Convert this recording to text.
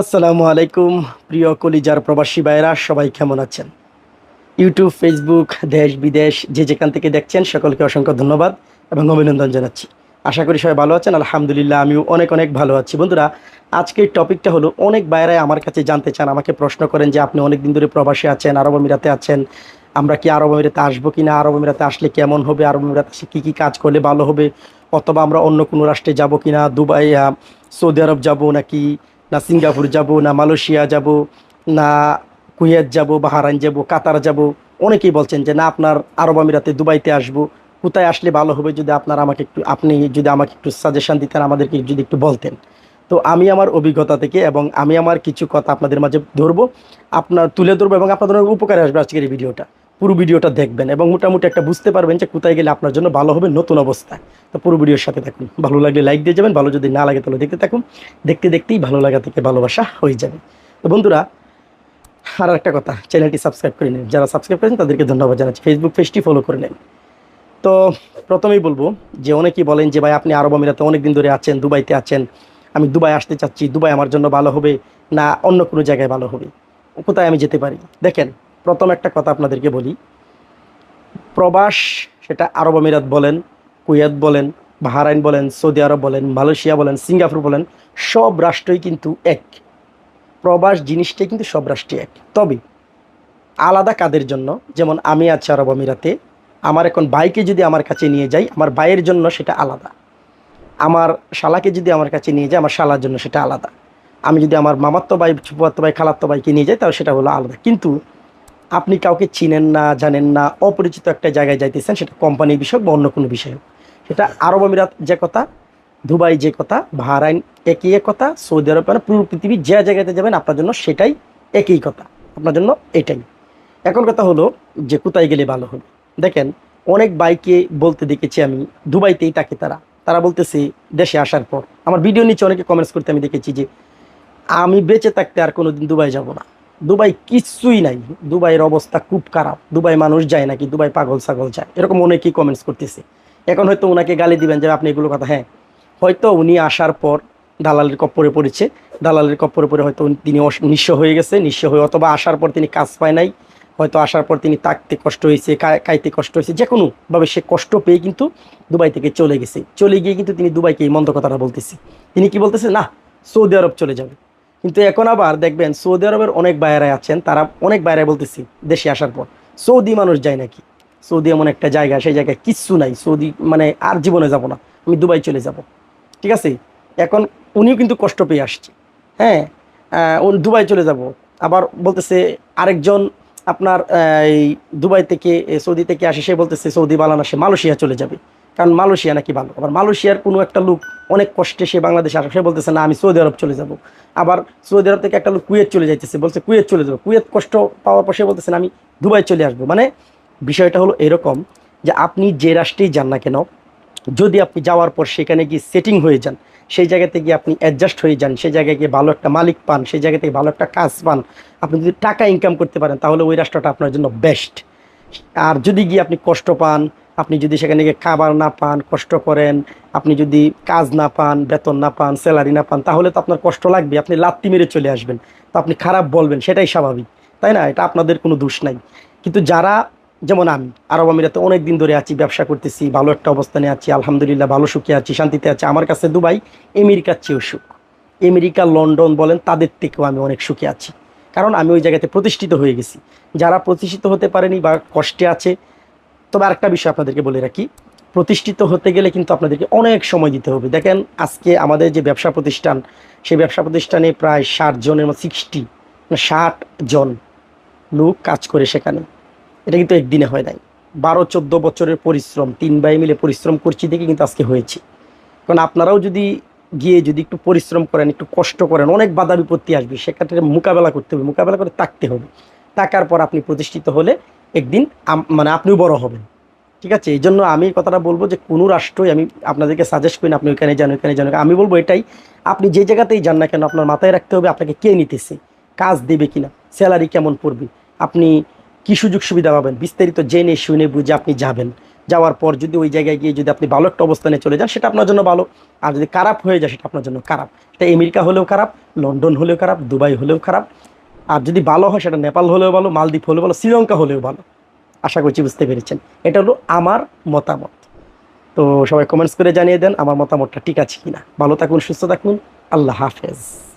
আসসালামু আলাইকুম, প্রিয় কলিজার প্রবাসী ভাইরা সবাই কেমন আছেন? ইউটিউব, ফেসবুক, দেশ, বিদেশ, যে যেখান থেকে দেখছেন, সকলকে অসংখ্য ধন্যবাদ এবং অভিনন্দন জানাচ্ছি। আশা করি সবাই ভালো আছেন, আলহামদুলিল্লাহ আমিও অনেক অনেক ভালো আছি। বন্ধুরা, আজকের টপিকটা হলো, অনেক বাইরাই আমার কাছে জানতে চান, আমাকে প্রশ্ন করেন যে আপনি অনেক দিন ধরে প্রবাসী আছেন, আরব আমিরাতে আছেন, আমরা কি আরব আমিরাতে আসব কি না আরব আমিরাতে আসলে কেমন হবে, আরব আমিরাতে আসলে কী কী কাজ করলে ভালো হবে, অথবা আমরা অন্য কোনো রাষ্ট্রে যাব কি না দুবাই সৌদি আরব যাব নাকি না সিঙ্গাপুর যাব, না মালয়েশিয়া যাব, না কুয়েত যাব, বাহারাইন যাব, কাতার যাব। অনেকেই বলছেন যে, না, আপনার আরব আমিরাতে দুবাইতে আসব। কোথায় আসলে ভালো হবে যদি আপনার আমাকে একটু, আপনি যদি আমাকে একটু সাজেশন দিতেন, আমাদেরকে যদি একটু বলতেন? তো আমি আমার অভিজ্ঞতা থেকে এবং আমি আমার কিছু কথা আপনাদের মাঝে ধরবো। আপনার, তুলে ধরবো এবং আপনাদের উপকারে আসবে আজকের এই ভিডিওটা। পুরো ভিডিওটা দেখবেন এবং মোটামুটি একটা বুঝতে পারবেন যে কোথায় গেলে আপনার জন্য ভালো হবে নতুন অবস্থায় তো পুরো ভিডিওর সাথে থাকুন। ভালো লাগলে লাইক দিয়ে যাবেন, ভালো যদি না লাগে তাহলে দেখতে থাকুন। দেখতে দেখতেই ভালো লাগা থেকে ভালোবাসা হয়ে যাবে। তো বন্ধুরা, আর একটা কথা, চ্যানেলটি সাবস্ক্রাইব করে নিন। যারা সাবস্ক্রাইব করেন তাদেরকে ধন্যবাদ জানাচ্ছি। ফেসবুক পেজটি ফলো করে নেন। তো প্রথমেই বলব যে অনেকেই বলেন যে, ভাই, আপনি আরব আমিরাতে অনেক দিন ধরে আছেন, দুবাইতে আছেন। আমি দুবাই আসতে চাচ্ছি। দুবাই আমার জন্য ভালো হবে না, অন্য কোনো জায়গায় ভালো হবে। কোথায় আমি যেতে পারি? দেখেন প্রথম একটা কথা আপনাদেরকে বলি। প্রবাস, সেটা আরব আমিরাত বলেন, কুয়েত বলেন, বাহারাইন বলেন, সৌদি আরব বলেন, মালয়েশিয়া বলেন, সিঙ্গাপুর বলেন, সব রাষ্ট্রই কিন্তু এক। প্রবাস জিনিসটাই কিন্তু সব রাষ্ট্রই এক। তবে আলাদা কাদের জন্য? যেমন আমি আছি আরব আমিরাতে, আমার এখন বাইকে যদি আমার কাছে নিয়ে যাই, আমার বাইয়ের জন্য সেটা আলাদা। আমার শালাকে যদি আমার কাছে নিয়ে যাই, আমার শালার জন্য সেটা আলাদা। আমি যদি আমার মামাত্ম ভাই ফুয়াত্ত ভাই খালাত্ত ভাইকে নিয়ে যাই, তাহলে সেটা হলো আলাদা। কিন্তু আপনি কাউকে চিনেন না, জানেন না, অপরিচিত একটা জায়গায় যাইতেছেন, সেটা কোম্পানির বিষয় বা অন্য কোনো বিষয় সেটা আরব আমিরাত যে কথা, দুবাই যে কথা, বাহরাইন একই এক কথা, সৌদি আরব মানে পুরো পৃথিবী যে জায়গাতে যাবেন আপনার জন্য সেটাই একই কথা। আপনার জন্য এটাই। এখন কথা হলো যে কোথায় গেলে ভালো হবে? দেখেন, অনেক বাইকে বলতে দেখেছি আমি, দুবাইতেই তাকে তারা। তারা বলতেছে, দেশে আসার পর। আমার ভিডিও নিচে অনেকে কমেন্টস করতে আমি দেখেছি যে, আমি বেঁচে থাকতে আর কোনোদিন দুবাই যাব না। দুবাই কিচ্ছুই নাই। দুবাইয়ের অবস্থা খুব খারাপ। দুবাই মানুষ যায় নাকি? দুবাই পাগল ছাগল যায়। এরকম অনেকেই কমেন্টস করতেছে। এখন হয়তো ওনাকে গালি দিবেন যে, আপনি এগুলো কথা। হ্যাঁ হয়তো উনি আসার পর দালালের কপ্পরে পড়েছে। দালালের কপ্পরে পড়ে হয়তো তিনি নিঃস্ব হয়ে গেছে, নিঃস্ব হয়ে অথবা আসার পর তিনি কাজ পায় নাই। হয়তো আসার পর তিনি তাকতে কষ্ট হয়েছে কাইতে কষ্ট হয়েছে। যে কোনোভাবে সে কষ্ট পেয়ে কিন্তু দুবাই থেকে চলে গেছে। চলে গিয়ে কিন্তু তিনি দুবাইকে এই মন্দ কথাটা বলতেছে। তিনি কি বলতেছে? না, সৌদি আরব চলে যাবে। কিন্তু এখন আবার দেখবেন সৌদি আরবের অনেক বাইরাই আছেন, তারা অনেক বাইরাই বলতেছি দেশে আসার পর। সৌদি মানুষ যায় নাকি? সৌদি এমন একটা জায়গা, সেই জায়গায় কিচ্ছু নাই। সৌদি মানে আর জীবনে যাব না। আমি দুবাই চলে যাব। ঠিক আছে? এখন উনিও কিন্তু কষ্ট পেয়ে আসছে। হ্যাঁ? দুবাই চলে যাব। আবার বলতেছে আরেকজন আপনার এই দুবাই থেকে সৌদি থেকে আসে, সে বলতেছে সৌদি বালানা সে মালয়েশিয়া চলে যাবে। কারণ মালয়েশিয়া নাকি ভালো। আবার মালয়েশিয়ার কোনো একটা লোক অনেক কষ্টে সে বাংলাদেশে আসে। সে বলতেছে, না, আমি সৌদি আরব চলে যাব। আবার সৌদি আরব থেকে একটা লোক কুয়েত চলে যাইতেছে। বলছে, কুয়েত চলে যাব। কুয়েত কষ্ট পাওয়ার পর সে বলতেছে আমি দুবাই চলে আসব। মানে বিষয়টা হলো এরকম যে আপনি যে রাষ্ট্রেই যান না কেন, যদি আপনি যাওয়ার পর সেখানে গিয়ে সেটিং হয়ে যান, সেই জায়গাতে গিয়ে আপনি অ্যাডজাস্ট হয়ে যান, সেই জায়গায় গিয়ে ভালো একটা মালিক পান, সেই জায়গা থেকে ভালো একটা কাজ পান, আপনি যদি টাকা ইনকাম করতে পারেন, তাহলে ওই রাষ্ট্রটা আপনার জন্য বেস্ট আর যদি গিয়ে আপনি কষ্ট পান আপনি যদি সেখানে গিয়ে খাবার না পান, কষ্ট করেন, আপনি যদি কাজ না পান, বেতন না পান স্যালারি না পান, তাহলে তো আপনার কষ্ট লাগবে, আপনি লাত্তি মেরে চলে আসবেন। তো আপনি খারাপ বলবেন, সেটাই স্বাভাবিক, তাই না? এটা আপনাদের কোনো দোষ নাই। কিন্তু যারা, যেমন আমি, আরব আমিরাতে অনেক দিন ধরে আছি, ব্যবসা করতেছি, ভালো একটা অবস্থানে আছি, আলহামদুলিল্লাহ ভালো সুখে আছি, শান্তিতে আছি, আমার কাছে দুবাই আমেরিকার চেয়েও সুখ। আমেরিকা, লন্ডন বলেন, তাদের থেকেও আমি অনেক সুখে আছি। কারণ আমি ওই জায়গাতে প্রতিষ্ঠিত হয়ে গেছি। যারা প্রতিষ্ঠিত হতে পারেনি বা কষ্টে আছে তবে আরেকটা বিষয় আপনাদেরকে বলে রাখি, প্রতিষ্ঠিত হতে গেলে কিন্তু আপনাদেরকে অনেক সময় দিতে হবে। দেখেন, আজকে আমাদের যে ব্যবসা প্রতিষ্ঠান, সেই ব্যবসা প্রতিষ্ঠানে প্রায় ষাট জনের মতো সিক্সটি ষাট জন লোক কাজ করে সেখানে। এটা কিন্তু একদিনে হয় নাই। বারো, চোদ্দ বছরের পরিশ্রম, তিন ভাই মিলে পরিশ্রম করছি দেখে কিন্তু আজকে হয়েছে। কারণ আপনারাও যদি গিয়ে যদি একটু পরিশ্রম করেন, একটু কষ্ট করেন, অনেক বাধা বিপত্তি আসবে। সেক্ষেত্রে মোকাবেলা করতে হবে, মোকাবেলা করে থাকতে হবে। তাকার পর আপনি প্রতিষ্ঠিত হলে একদিন মানে আপনিও বড় হবেন। ঠিক আছে? এই জন্য আমি কথাটা বলব যে কোনো রাষ্ট্রই আমি আপনাদেরকে সাজেস্ট করি আপনি ওইখানে যান ওইখানে যান। আমি বলব এটাই, আপনি যে জায়গাতেই যান না কেন, আপনার মাথায় রাখতে হবে আপনাকে কে নিতেছে, কাজ দেবে কিনা স্যালারি কেমন পড়বে, আপনি কি সুযোগ সুবিধা পাবেন, বিস্তারিত জেনে শুনে বুঝে আপনি যাবেন। যাওয়ার পর যদি ওই জায়গায় গিয়ে যদি আপনি ভালো একটা অবস্থানে চলে যান, সেটা আপনার জন্য ভালো। আর যদি খারাপ হয়ে যায়, সেটা আপনার জন্য খারাপ। এটা আমেরিকা হলেও খারাপ, লন্ডন হলেও খারাপ, দুবাই হলেও খারাপ। আর যদি ভালো হয় সেটা নেপাল হলেও ভালো, মালদ্বীপ হলেও ভালো, শ্রীলঙ্কা হলেও ভালো। আশা করছি বুঝতে পেরেছেন। এটা হলো আমার মতামত। তো সবাই কমেন্টস করে জানিয়ে দেন আমার মতামতটা ঠিক আছে কিনা। ভালো থাকুন, সুস্থ থাকুন। আল্লাহ হাফেজ।